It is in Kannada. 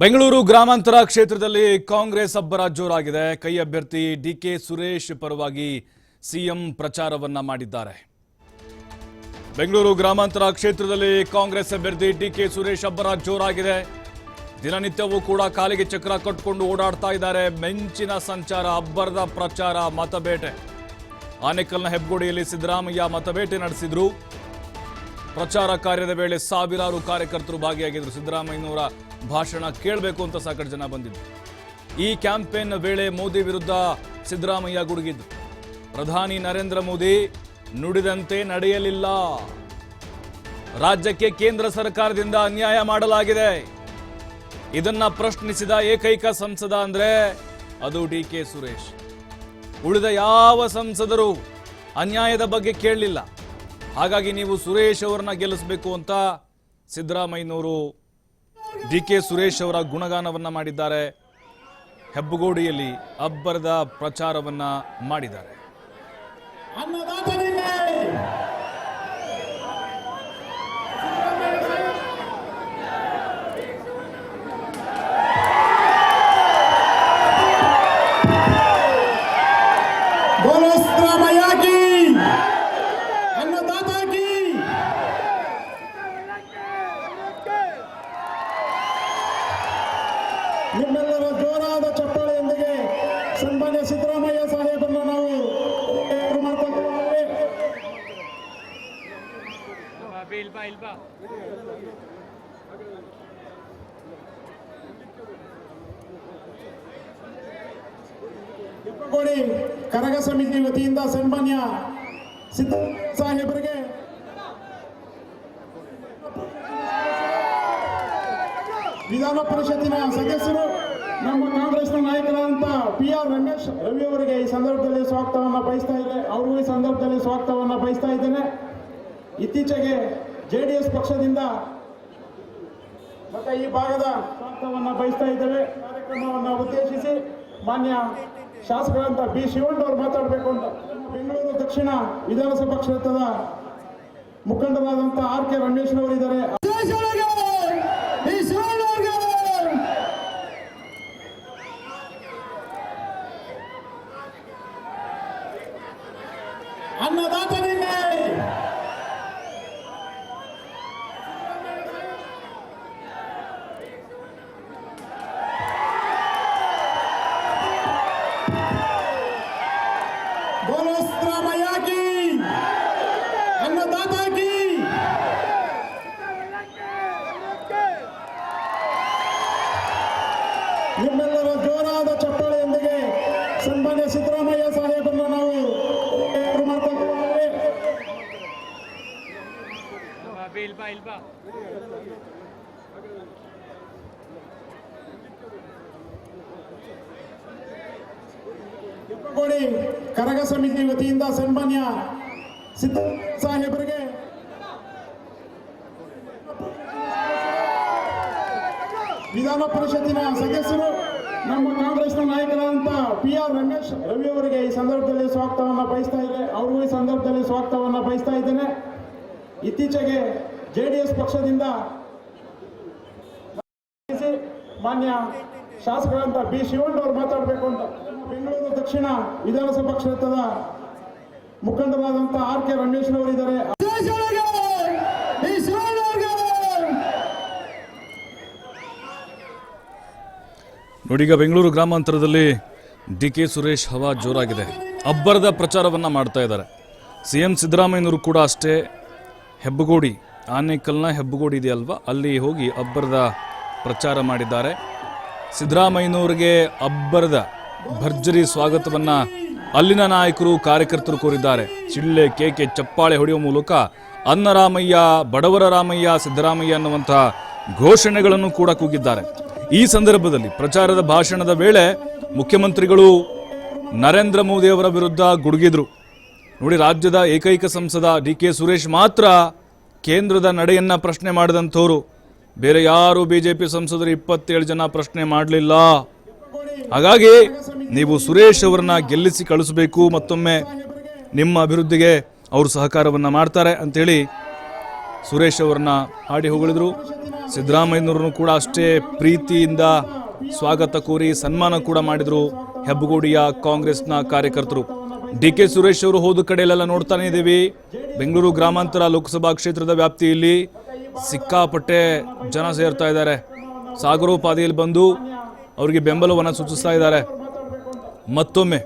ಬೆಂಗಳೂರು ಗ್ರಾಮಾಂತರ ಕ್ಷೇತ್ರದಲ್ಲಿ ಕಾಂಗ್ರೆಸ್ ಅಬ್ಬರ ಜೋರಾಗಿದೆ. ಕೈ ಅಭ್ಯರ್ಥಿ ಡಿಕೆ ಸುರೇಶ್ ಪರವಾಗಿ ಸಿಎಂ ಪ್ರಚಾರವನ್ನ ಮಾಡಿದ್ದಾರೆ. ಬೆಂಗಳೂರು ಗ್ರಾಮಾಂತರ ಕ್ಷೇತ್ರದಲ್ಲಿ ಕಾಂಗ್ರೆಸ್ ಅಭ್ಯರ್ಥಿ ಡಿಕೆ ಸುರೇಶ್ ಅಬ್ಬರ ಜೋರಾಗಿದೆ. ದಿನನಿತ್ಯವೂ ಕೂಡ ಕಾಲಿಗೆ ಚಕ್ರ ಕಟ್ಟಿಕೊಂಡು ಓಡಾಡ್ತಾ ಇದ್ದಾರೆ. ಮೆಂಚಿನ ಸಂಚಾರ, ಅಬ್ಬರದ ಪ್ರಚಾರ, ಮತಬೇಟೆ. ಆನೇಕಲ್ನ ಹೆಬ್ಗೋಡಿಯಲ್ಲಿ ಸಿದ್ದರಾಮಯ್ಯ ಮತಬೇಟೆ ನಡೆಸಿದ್ರು. ಪ್ರಚಾರ ಕಾರ್ಯದ ವೇಳೆ ಸಾವಿರಾರು ಕಾರ್ಯಕರ್ತರು ಭಾಗಿಯಾಗಿದ್ದರು ಸಿದ್ದರಾಮಯ್ಯನವರ ಭಾಷಣ ಕೇಳಬೇಕು ಅಂತ ಸಾಕಷ್ಟು ಜನ ಬಂದಿದ್ದರು ಈ ಕ್ಯಾಂಪೇನ್ ವೇಳೆ ಮೋದಿ ವಿರುದ್ಧ ಸಿದ್ದರಾಮಯ್ಯ ಗುಡುಗಿದ್ರು. ಪ್ರಧಾನಿ ನರೇಂದ್ರ ಮೋದಿ, ನುಡಿದಂತೆ ನಡೆಯಲಿಲ್ಲ. ರಾಜ್ಯಕ್ಕೆ ಕೇಂದ್ರ ಸರ್ಕಾರದಿಂದ ಅನ್ಯಾಯ ಮಾಡಲಾಗಿದೆ. ಇದನ್ನ ಪ್ರಶ್ನಿಸಿದ ಏಕೈಕ ಸಂಸದ ಅಂದ್ರೆ ಅದು ಡಿ ಕೆ ಸುರೇಶ್. ಉಳಿದ ಯಾವ ಸಂಸದರು ಅನ್ಯಾಯದ ಬಗ್ಗೆ ಕೇಳಲಿಲ್ಲ. ಹಾಗಾಗಿ ನೀವು ಸುರೇಶ್ ಅವರನ್ನ ಗೆಲ್ಲಿಸಬೇಕು ಅಂತ ಸಿದ್ದರಾಮಯ್ಯನವರು ಡಿ ಕೆ ಸುರೇಶ್ ಅವರ ಗುಣಗಾನವನ್ನು ಮಾಡಿದ್ದಾರೆ. ಹೆಬ್ಬಗೋಡಿಯಲ್ಲಿ ಅಬ್ಬರದ ಪ್ರಚಾರವನ್ನು ಮಾಡಿದ್ದಾರೆ. ಸನ್ಮಾನ್ಯ ಸಿದ್ದರಾಮಯ್ಯ ಸಾಹೇಬರನ್ನು ನಾವು ಮಾಡ್ಕೊಳ್ತೇವೆ ಇಲ್ಬಾ ಕರಗ ಸಮಿತಿ ವತಿಯಿಂದ ಸನ್ಮಾನ್ಯ ಸಿದ್ದ ಸಾಹೇಬರಿಗೆ ವಿಧಾನ ಪರಿಷತ್ತಿನ ಸದಸ್ಯರು ನಮ್ಮ ಕಾಂಗ್ರೆಸ್ನ ನಾಯಕರಾದಂಥ ಪಿ ಆರ್ ರಮೇಶ್ ರವಿ ಅವರಿಗೆ ಈ ಸಂದರ್ಭದಲ್ಲಿ ಸ್ವಾಗತವನ್ನು ಬಯಸ್ತಾ ಇದೆ ಅವರು ಈ ಸಂದರ್ಭದಲ್ಲಿ ಸ್ವಾಗತವನ್ನು ಬಯಸ್ತಾ ಇದ್ದೇನೆ. ಇತ್ತೀಚೆಗೆ ಜೆ ಡಿ ಎಸ್ ಪಕ್ಷದಿಂದ ಮತ್ತೆ ಈ ಭಾಗದ ಸ್ವಾಗತವನ್ನು ಬಯಸ್ತಾ ಇದ್ದೇವೆ. ಕಾರ್ಯಕ್ರಮವನ್ನು ಉದ್ದೇಶಿಸಿ ಮಾನ್ಯ ಶಾಸಕರಂತ ಬಿ ಶಿವಣ್ಣ ಅವರು ಮಾತಾಡಬೇಕು ಅಂತ. ಬೆಂಗಳೂರು ದಕ್ಷಿಣ ವಿಧಾನಸಭಾ ಕ್ಷೇತ್ರದ ಮುಖಂಡರಾದಂಥ ಆರ್ ಕೆ ರಮೇಶ್ ಅವರು ಇದ್ದಾರೆ ಅನ್ನದಾತನಿಗೆ ಕೊಡಿ ಕರಗ ಸಮಿತಿ ವತಿಯಿಂದ ಸನ್ಮಾನ್ಯ ಸಿದ್ದ ಸಾಹೇಬರಿಗೆ ವಿಧಾನ ಪರಿಷತ್ತಿನ ಸದಸ್ಯರು, ನಮ್ಮ ಕಾಂಗ್ರೆಸ್ನ ನಾಯಕರಾದಂಥ ಪಿ ಆರ್ ರಮೇಶ್ ರವಿ ಅವರಿಗೆ ಈ ಸಂದರ್ಭದಲ್ಲಿ ಸ್ವಾಗತವನ್ನು ಬಯಸ್ತಾ ಇದೆ ಅವ್ರಿಗೂ ಈ ಸಂದರ್ಭದಲ್ಲಿ ಸ್ವಾಗತವನ್ನು ಬಯಸ್ತಾ ಇದ್ದೇನೆ. ಇತ್ತೀಚೆಗೆ ಜೆ ಡಿ ಎಸ್ ಪಕ್ಷದಿಂದ ಮಾನ್ಯ ಶಾಸಕರಂತ ಬಿ ಶಿವಣ್ಣ ಅವರು ಮಾತಾಡಬೇಕು ಅಂತ. ಬೆಂಗಳೂರು ದಕ್ಷಿಣ ವಿಧಾನಸಭಾ ಕ್ಷೇತ್ರದ ಮುಖಂಡರಾದಂಥ ಆರ್ ಕೆ ರಮೇಶ್ ಇದ್ದಾರೆ ನೋಡಿ, ಈಗ ಬೆಂಗಳೂರು ಗ್ರಾಮಾಂತರದಲ್ಲಿ ಡಿ ಕೆ ಸುರೇಶ್ ಹವಾ ಜೋರಾಗಿದೆ. ಅಬ್ಬರದ ಪ್ರಚಾರವನ್ನು ಮಾಡ್ತಾ ಇದ್ದಾರೆ. ಸಿ ಎಂ ಸಿದ್ದರಾಮಯ್ಯನವರು ಕೂಡ ಅಷ್ಟೇ ಹೆಬ್ಬಗೋಡಿ ಆನೇಕಲ್ನ ಹೆಬ್ಬಗೋಡಿ ಇದೆಯಲ್ವಾ ಅಲ್ಲಿ ಹೋಗಿ ಅಬ್ಬರದ ಪ್ರಚಾರ ಮಾಡಿದ್ದಾರೆ. ಸಿದ್ದರಾಮಯ್ಯನವರಿಗೆ ಅಬ್ಬರದ ಭರ್ಜರಿ ಸ್ವಾಗತವನ್ನು ಅಲ್ಲಿನ ನಾಯಕರು, ಕಾರ್ಯಕರ್ತರು ಕೋರಿದ್ದಾರೆ. ಚಿಳ್ಳೆ ಕೇಕೆ ಚಪ್ಪಾಳೆ ಹೊಡೆಯುವ ಮೂಲಕ ಅನ್ನರಾಮಯ್ಯ ಬಡವರ ರಾಮಯ್ಯ, ಸಿದ್ದರಾಮಯ್ಯ ಅನ್ನುವಂತಹ ಘೋಷಣೆಗಳನ್ನು ಕೂಡ ಕೂಗಿದ್ದಾರೆ. ಈ ಸಂದರ್ಭದಲ್ಲಿ ಪ್ರಚಾರದ ಭಾಷಣದ ವೇಳೆ ಮುಖ್ಯಮಂತ್ರಿಗಳು ನರೇಂದ್ರ ಮೋದಿ ಅವರ ವಿರುದ್ಧ ಗುಡುಗಿದ್ರು. ನೋಡಿ, ರಾಜ್ಯದ ಏಕೈಕ ಸಂಸದ ಡಿ ಕೆ ಸುರೇಶ್ ಮಾತ್ರ ಕೇಂದ್ರದ ನಡೆಯನ್ನ ಪ್ರಶ್ನೆ ಮಾಡಿದಂಥವ್ರು, ಬೇರೆ ಯಾರು ಬಿಜೆಪಿ ಸಂಸದರು ಇಪ್ಪತ್ತೇಳು ಜನ ಪ್ರಶ್ನೆ ಮಾಡಲಿಲ್ಲ. ಹಾಗಾಗಿ ನೀವು ಸುರೇಶ್ ಅವರನ್ನ ಗೆಲ್ಲಿಸಿ ಕಳಿಸಬೇಕು, ಮತ್ತೊಮ್ಮೆ ನಿಮ್ಮ ಅಭಿವೃದ್ಧಿಗೆ ಅವರು ಸಹಕಾರವನ್ನು ಮಾಡ್ತಾರೆ ಅಂಥೇಳಿ ಸುರೇಶ್ ಅವರನ್ನ ಹಾಡಿ ಹೊಗಳಿದ್ರು. ಸಿದ್ದರಾಮಯ್ಯನವ್ರನ್ನು ಕೂಡ ಅಷ್ಟೇ ಪ್ರೀತಿಯಿಂದ ಸ್ವಾಗತ ಕೋರಿ ಸನ್ಮಾನ ಕೂಡ ಮಾಡಿದರು ಹೆಬ್ಬಗೋಡಿಯ ಕಾಂಗ್ರೆಸ್ನ ಕಾರ್ಯಕರ್ತರು. ಡಿ ಕೆ ಸುರೇಶ್ ಅವರು ಹೋದ ಕಡೆಯಲ್ಲೆಲ್ಲ ನೋಡ್ತಾನೆ ಇದ್ದೀವಿ. ಬೆಂಗಳೂರು ಗ್ರಾಮಾಂತರ ಲೋಕಸಭಾ ಕ್ಷೇತ್ರದ ವ್ಯಾಪ್ತಿಯಲ್ಲಿ ಸಿಕ್ಕಾಪಟ್ಟೆ ಜನ ಸೇರ್ತಾ ಇದ್ದಾರೆ. ಸಾಗರೋಪಾದಿಯಲ್ಲಿ ಬಂದು ಅವರಿಗೆ ಬೆಂಬಲವನ್ನು ಸೂಚಿಸ್ತಾ ಇದ್ದಾರೆ. ಮತ್ತೊಮ್ಮೆ